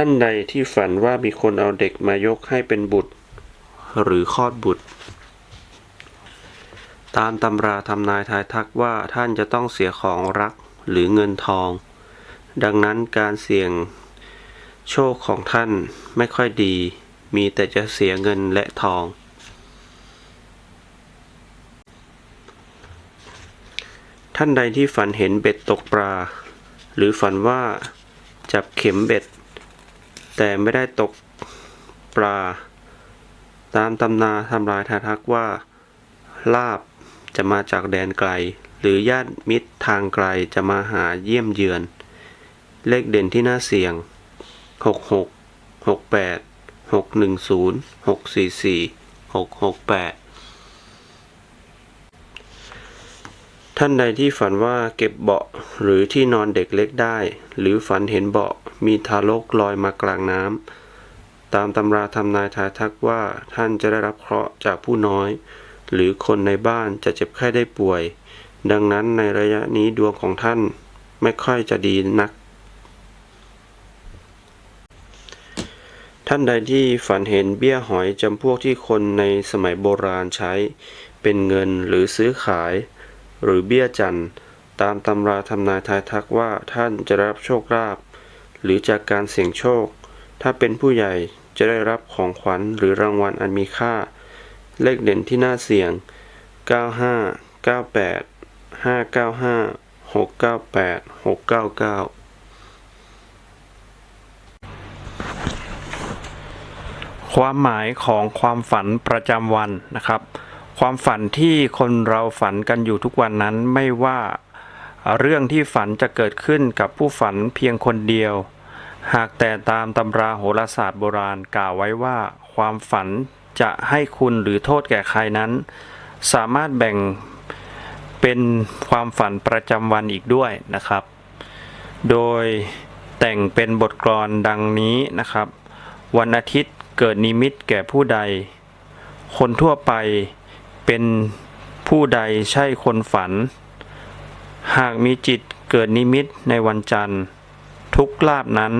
ท่านใดที่ฝันว่ามีคนเอาเด็กมายกให้เป็นบุตร หรือคลอดบุตร ตามตำราทำนายทายทักว่าท่านจะต้องเสียของรักหรือเงินทอง ดังนั้นการเสี่ยงโชคของท่านไม่ค่อยดี มีแต่จะเสียเงินและทอง ท่านใดที่ฝันเห็นเบ็ดตกปลา หรือฝันว่าจับเข็มเบ็ด แต่ไม่ได้ตกปลา ตามตำนาทำลายทาทักว่า ลาบจะมาจากแดนไกล หรือญาติมิตรทางไกลจะมาหาเยี่ยมเยือน เลขเด่นที่น่าเสี่ยง 66 68 610 644 668 ท่านใดที่ฝันว่าเก็บเบาะหรือที่นอนเด็กเล็กได้ หรือฝันเห็นเบาะมีทารกลอยมากลางน้ำตามตำราทำนายทายทักว่าท่านจะได้รับเคราะห์จากผู้น้อย หรือคนในบ้านจะเจ็บไข้ได้ป่วย ดังนั้นในระยะนี้ดวงของท่านไม่ค่อยจะดีนัก ท่านใดที่ฝันเห็นเบี้ยหอยจำพวกที่คนในสมัยโบราณใช้ เป็นเงินหรือซื้อขาย หรือเบี้ยจันทร์ตามตำราทำนายทายทักว่าท่านจะรับโชคลาภหรือจากการเสี่ยงโชค ถ้าเป็นผู้ใหญ่จะได้รับของขวัญหรือรางวัลอันมีค่า เลขเด่นที่น่าเสี่ยง 95 98 595 698 699ความหมายของความฝันประจำวันนะครับ ความฝันที่คนเราฝันกันอยู่ทุกวันนั้นไม่ว่าเรื่องที่ฝันจะเกิดขึ้นกับผู้ฝันเพียงคนเดียว หากแต่ตามตำราโหราศาสตร์โบราณกล่าวไว้ว่า ความฝันจะให้คุณหรือโทษแก่ใครนั้น สามารถแบ่งเป็นความฝันประจำวันอีกด้วยนะครับ โดยแต่งเป็นบทกลอนดังนี้นะครับ วันอาทิตย์เกิดนิมิตแก่ผู้ใด คนทั่วไป เป็นผู้ใดใช่คนฝัน หากมีจิตเกิดนิมิตในวันจันทร์ ทุกลาบนั้น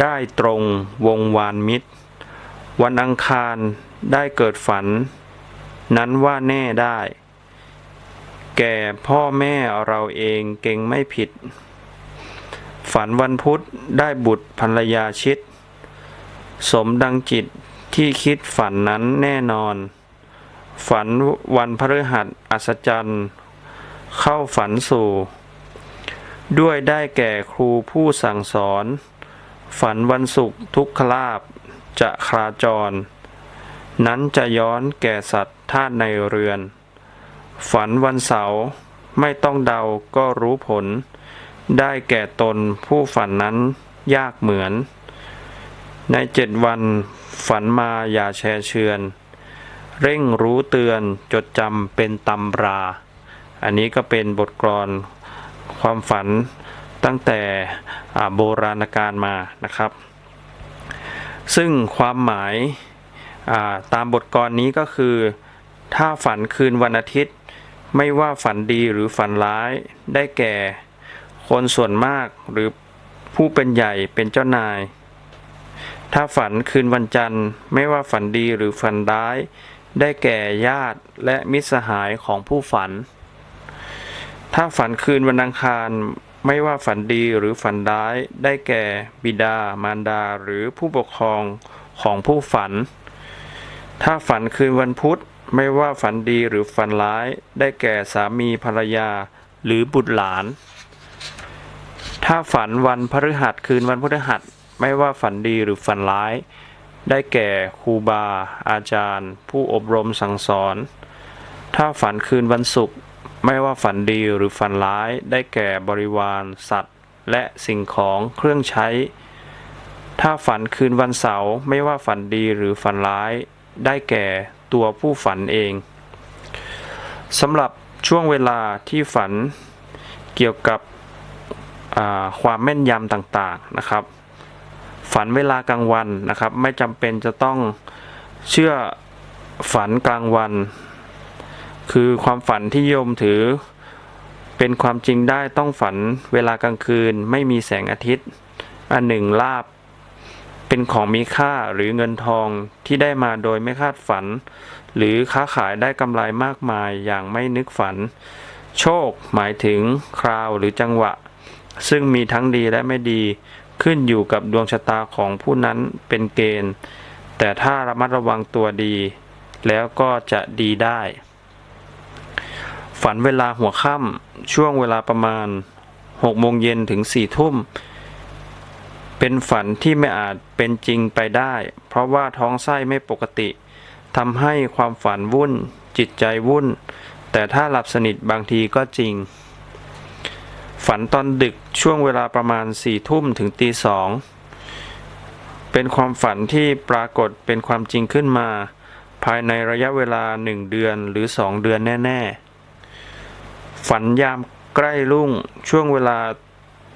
ได้ตรงวงวานมิตร วันอังคารได้เกิดฝัน นั้นว่าแน่ได้ แก่พ่อแม่เราเองเก่งไม่ผิด ฝันวันพุธได้บุตรภรรยาชิด สมดังจิตที่คิดฝันนั้นแน่นอน ฝันวันพฤหัสอัศจรรย์ เข้าฝันสู่ ด้วยได้แก่ครูผู้สั่งสอน ฝันวันศุกร์ทุกขลาบจะคราจร นั้นจะย้อนแก่สัตว์ธาตุในเรือน ฝันวันเสาร์ไม่ต้องเดาก็รู้ผล ได้แก่ตนผู้ฝันนั้นยากเหมือน ในเจ็ดวันฝันมาอย่าแชร์เชือน เร่งรู้เตือนจดจำเป็นตำรา อันนี้ก็เป็นบทกลอนความฝันตั้งแต่โบราณกาลมานะครับ ซึ่งความหมายาตามบทกลอนนี้ก็คือ ถ้าฝันคืนวันอาทิตย์ ไม่ว่าฝันดีหรือฝันร้ายได้แก่คนส่วนมากหรือผู้เป็นใหญ่เป็นเจ้านาย ถ้าฝันคืนวันจันทร์ ไม่ว่าฝันดีหรือฝันร้าย ได้แก่ญาติและมิตรสหายของผู้ฝัน ถ้าฝันคืนวันอังคารไม่ว่าฝันดีหรือฝันร้าย ได้แก่บิดา มารดา หรือผู้ปกครองของผู้ฝัน ถ้าฝันคืนวันพุธ ไม่ว่าฝันดีหรือฝันร้าย ได้แก่สามีภรรยา หรือบุตรหลาน ถ้าฝันวันพฤหัสคืนวันพฤหัส ไม่ว่าฝันดีหรือฝันร้าย ได้แก่ครูบา อาจารย์ ผู้อบรมสั่งสอน ถ้าฝันคืนวันศุกร์ไม่ว่าฝันดีหรือฝันร้าย ได้แก่บริวาร สัตว์ และสิ่งของเครื่องใช้ ถ้าฝันคืนวันเสาร์ไม่ว่าฝันดีหรือฝันร้าย ได้แก่ตัวผู้ฝันเองสำหรับช่วงเวลาที่ฝันเกี่ยวกับความแม่นยำต่างๆนะครับ ฝันเวลากลางวันนะครับ ไม่จำเป็นจะต้องเชื่อฝันกลางวัน คือความฝันที่โยมถือ เป็นความจริงได้ต้องฝันเวลากลางคืน ไม่มีแสงอาทิตย์ อันหนึ่งลาบ เป็นของมีค่าหรือเงินทองที่ได้มาโดยไม่คาดฝัน หรือค้าขายได้กำไรมากมายอย่างไม่นึกฝัน โชคหมายถึงคราวหรือจังหวะ ซึ่งมีทั้งดีและไม่ดี ขึ้นอยู่กับดวงชะตาของผู้นั้นเป็นเกณฑ์ แต่ถ้าระมัดระวังตัวดี แล้วก็จะดีได้ ฝันเวลาหัวค่ำช่วงเวลาประมาณ6โมงเย็นถึง4ทุ่ม เป็นฝันที่ไม่อาจเป็นจริงไปได้ เพราะว่าท้องไส้ไม่ปกติทำให้ความฝันวุ่น จิตใจวุ่น แต่ถ้าหลับสนิทบางทีก็จริง ฝันตอนดึกช่วงเวลาประมาณสี่ทุ่มถึงตีสองเป็นความฝันที่ปรากฏเป็นความจริงขึ้นมา ภายในระยะเวลาหนึ่งเดือนหรือสองเดือนแน่ ๆ ฝันยามใกล้รุ่งช่วงเวลา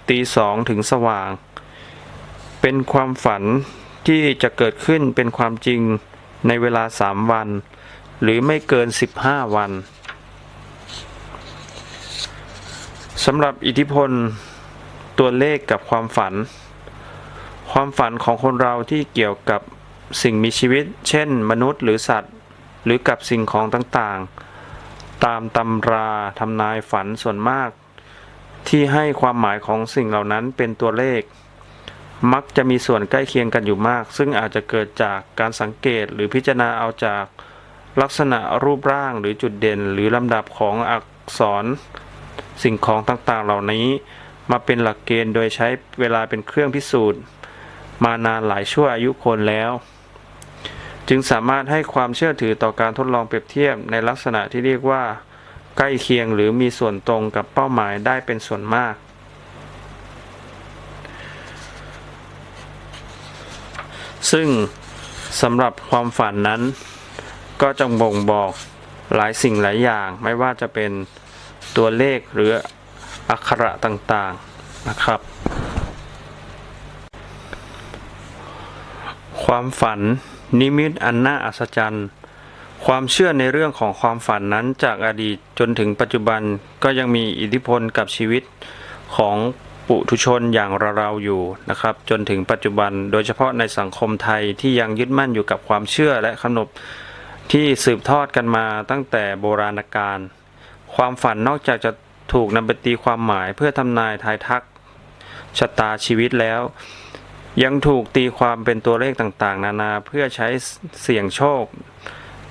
ตีสองถึงสว่าง เป็นความฝันที่จะเกิดขึ้นเป็นความจริงในเวลาสามวัน หรือไม่เกิน 15 วัน สำหรับอิทธิพลตัวเลขกับความฝัน ความฝันของคนเราที่เกี่ยวกับสิ่งมีชีวิต เช่น มนุษย์หรือสัตว์ หรือกับสิ่งของต่างๆ ตามตำราทำนายฝันส่วนมาก ที่ให้ความหมายของสิ่งเหล่านั้นเป็นตัวเลข มักจะมีส่วนใกล้เคียงกันอยู่มาก ซึ่งอาจจะเกิดจากการสังเกตหรือพิจารณาเอาจากลักษณะรูปร่างหรือจุดเด่น หรือลำดับของอักษร สิ่งของต่างๆเหล่านี้ มาเป็นหลักเกณฑ์โดยใช้เวลาเป็นเครื่องพิสูจน์ มานานหลายชั่วอายุคนแล้ว จึงสามารถให้ความเชื่อถือต่อการทดลองเปรียบเทียบในลักษณะที่เรียกว่า ใกล้เคียงหรือมีส่วนตรงกับเป้าหมายได้เป็นส่วนมากซึ่งสำหรับความฝันนั้น ก็จะบ่งบอกหลายสิ่งหลายอย่างไม่ว่าจะเป็น ตัวเลขหรืออักขระต่างๆนะครับ ความฝันนิมิตอันน่าอัศจรรย์ ความเชื่อในเรื่องของความฝันนั้นจากอดีตจนถึงปัจจุบันก็ยังมีอิทธิพลกับชีวิตของปุถุชนอย่างเราๆอยู่นะครับ จนถึงปัจจุบันโดยเฉพาะในสังคมไทยที่ยังยึดมั่นอยู่กับความเชื่อและขนบที่สืบทอดกันมาตั้งแต่โบราณกาล ความฝันนอกจากจะถูกนำไปตีความหมายเพื่อทำนายทายทักชะตาชีวิตแล้ว ยังถูกตีความเป็นตัวเลขต่างๆ นานาเพื่อใช้เสี่ยงโชค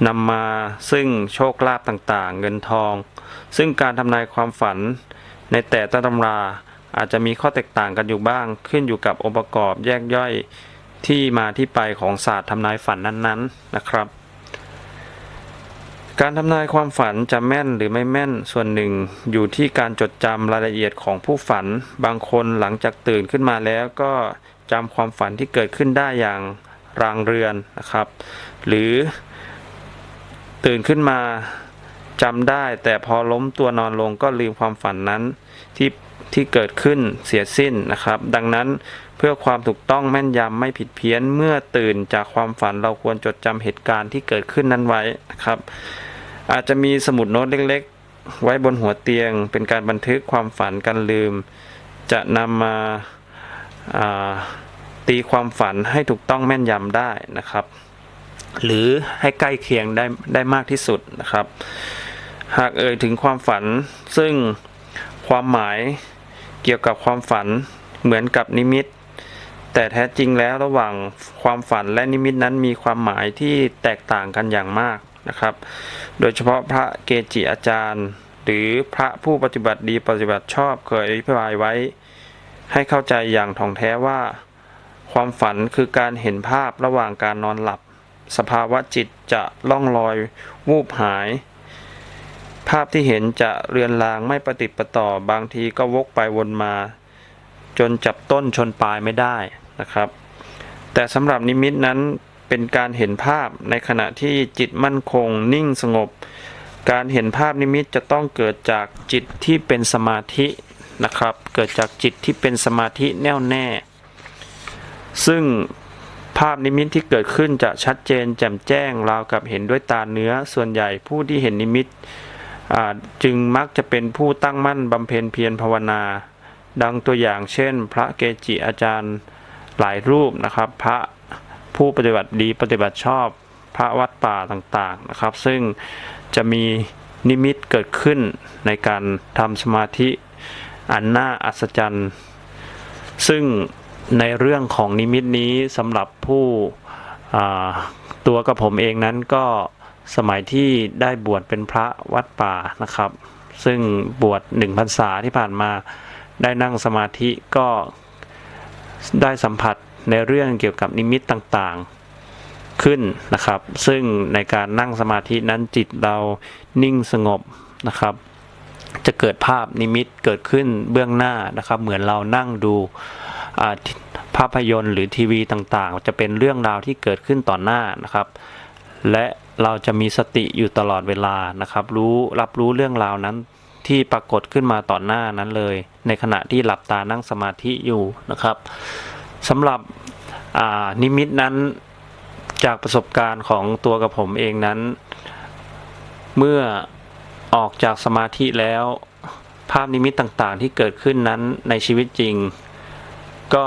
นำมาซึ่งโชคลาภต่างๆ เงินทอง ซึ่งการทำนายความฝันในแต่ละตำราอาจจะมีข้อแตกต่างกันอยู่บ้าง ขึ้นอยู่กับองค์ประกอบแยกย่อยที่มาที่ไปของศาสตร์ทำนายฝันนั้นๆนะครับ การทำนายความฝันจะแม่นหรือไม่แม่นส่วนหนึ่ง อยู่ที่การจดจำรายละเอียดของผู้ฝัน บางคนหลังจากตื่นขึ้นมาแล้วก็จำความฝันที่เกิดขึ้นได้อย่างรางเรือนนะครับ หรือตื่นขึ้นมาจำได้ แต่พอล้มตัวนอนลงก็ลืมความฝันนั้นที่ที่เกิดขึ้นเสียสิ้นนะครับ ดังนั้นเพื่อความถูกต้องแม่นยำไม่ผิดเพี้ยนเมื่อตื่นจากความฝันเราควรจดจำเหตุการณ์ที่เกิดขึ้นนั้นไว้นะครับ อาจจะมีสมุดโน้ตเล็กๆ ไว้บนหัวเตียง เป็นการบันทึกความฝันกันลืม จะนำมาาตีความฝันให้ถูกต้องแม่นยำได้นะครับ หรือให้ใกล้เคียงได้ได้มากที่สุดนะครับ หากเอ่ยถึงความฝันซึ่งความหมายเกี่ยวกับความฝันเหมือนกับนิมิต แต่แท้จริงแล้วระหว่างความฝันและนิมิตนั้นมีความหมายที่แตกต่างกันอย่างมาก นะครับ โดยเฉพาะพระเกจิอาจารย์ หรือพระผู้ปฏิบัติดีปฏิบัติชอบเคยอธิบายไว้ ให้เข้าใจอย่างท่องแท้ว่า ความฝันคือการเห็นภาพระหว่างการนอนหลับ สภาวะจิตจะล่องลอยวูบหาย ภาพที่เห็นจะเรือนรางไม่ประติดประต่อบางทีก็วกไปวนมา จนจับต้นชนปลายไม่ได้นะครับแต่สำหรับนิมิตนั้น เป็นการเห็นภาพในขณะที่จิตมั่นคงนิ่งสงบ การเห็นภาพนิมิตจะต้องเกิดจากจิตที่เป็นสมาธินะครับ เกิดจากจิตที่เป็นสมาธิแน่วแน่ ซึ่งภาพนิมิตที่เกิดขึ้นจะชัดเจนแจ่มแจ้งราวกับเห็นด้วยตาเนื้อส่วนใหญ่ผู้ที่เห็นนิมิตจึงมักจะเป็นผู้ตั้งมั่นบำเพ็ญเพียรภาวนา ดังตัวอย่างเช่น พระเกจิอาจารย์หลายรูปนะครับ พระ ผู้ปฏิบัติดีปฏิบัติชอบพระวัดป่าต่างๆนะครับ ซึ่งจะมีนิมิตเกิดขึ้นในการทำสมาธิอันน่าอัศจรรย์ ซึ่งในเรื่องของนิมิตนี้สำหรับผู้ตัวกับผมเองนั้นก็สมัยที่ได้บวชเป็นพระวัดป่านะครับ ซึ่งบวชหนึ่งพรรษาที่ผ่านมาได้นั่งสมาธิก็ได้สัมผัส ในเรื่องเกี่ยวกับนิมิตต่างๆขึ้นนะครับ ซึ่งในการนั่งสมาธินั้นจิตเรานิ่งสงบนะครับ จะเกิดภาพนิมิตเกิดขึ้นเบื้องหน้านะครับ เหมือนเรานั่งดูภาพยนตร์หรือทีวีต่างๆ จะเป็นเรื่องราวที่เกิดขึ้นต่อหน้านะครับ และเราจะมีสติอยู่ตลอดเวลานะครับ รู้รับรู้เรื่องราวนั้นที่ปรากฏขึ้นมาต่อหน้านั้นเลย ในขณะที่หลับตานั่งสมาธิอยู่นะครับ สำหรับนิมิตนั้นจากประสบการณ์ของตัวกับผมเองนั้น เมื่อออกจากสมาธิแล้ว ภาพนิมิตต่างๆที่เกิดขึ้นนั้นในชีวิตจริง ก็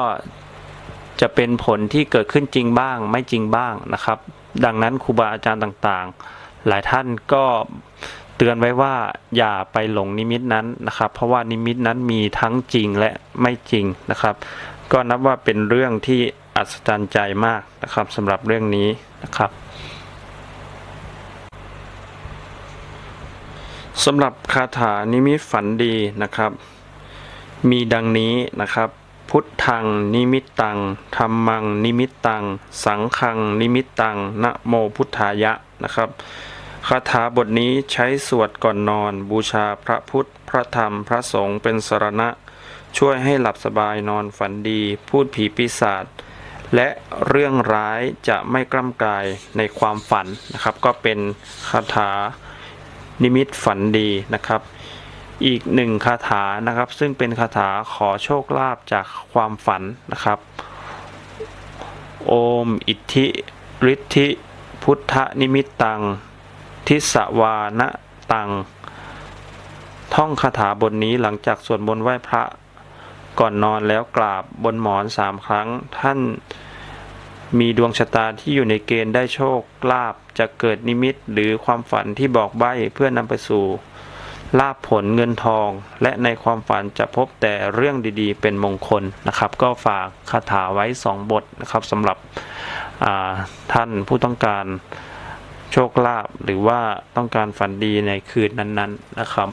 จะเป็นผลที่เกิดขึ้นจริงบ้าง ไม่จริงบ้างนะครับ ดังนั้นครูบาอาจารย์ต่างๆ หลายท่านก็ เตือนไว้ว่าอย่าไปหลงนิมิตนั้นนะครับ เพราะว่านิมิตนั้นมีทั้งจริงและไม่จริงนะครับ ก็นับว่าเป็นเรื่องที่อัศจรรย์ใจมากนะครับสำหรับเรื่องนี้นะครับสำหรับคาถานิมิตฝันดีนะครับ มีดังนี้นะครับ พุทธังนิมิตตังธรรมังนิมิตตัง สังฆังนิมิตตังนะโมพุทธายะนะครับ คาถาบทนี้ใช้สวดก่อนนอน บูชาพระพุทธ พระธรรมพระสงฆ์เป็นสรณะ ช่วยให้หลับสบายนอนฝันดี พูดผีปีศาจและเรื่องร้ายจะไม่กล้ำกายในความฝันนะครับ ก็เป็นคาถานิมิตฝันดีนะครับ อีกหนึ่งคาถานะครับ ซึ่งเป็นคาถาขอโชคลาภจากความฝันนะครับ โอมอิทธิฤทธิพุทธนิมิตตัง ทิสวานะตัง ท่องคาถาบทนี้หลังจากสวดมนต์ไหว้พระก่อนนอนแล้วกราบบนหมอนสามครั้ง ท่านมีดวงชะตาที่อยู่ในเกณฑ์ได้โชคลาภจะเกิดนิมิตหรือความฝันที่บอกใบ้เพื่อนำไปสู่ลาภผลเงินทอง และในความฝันจะพบแต่เรื่องดีๆ เป็นมงคลนะครับ ก็ฝากคาถาไว้สองบทนะครับสำหรับท่านผู้ต้องการ โชคลาภหรือว่าต้องการฝันดีในคืนนั้น ๆ นะครับ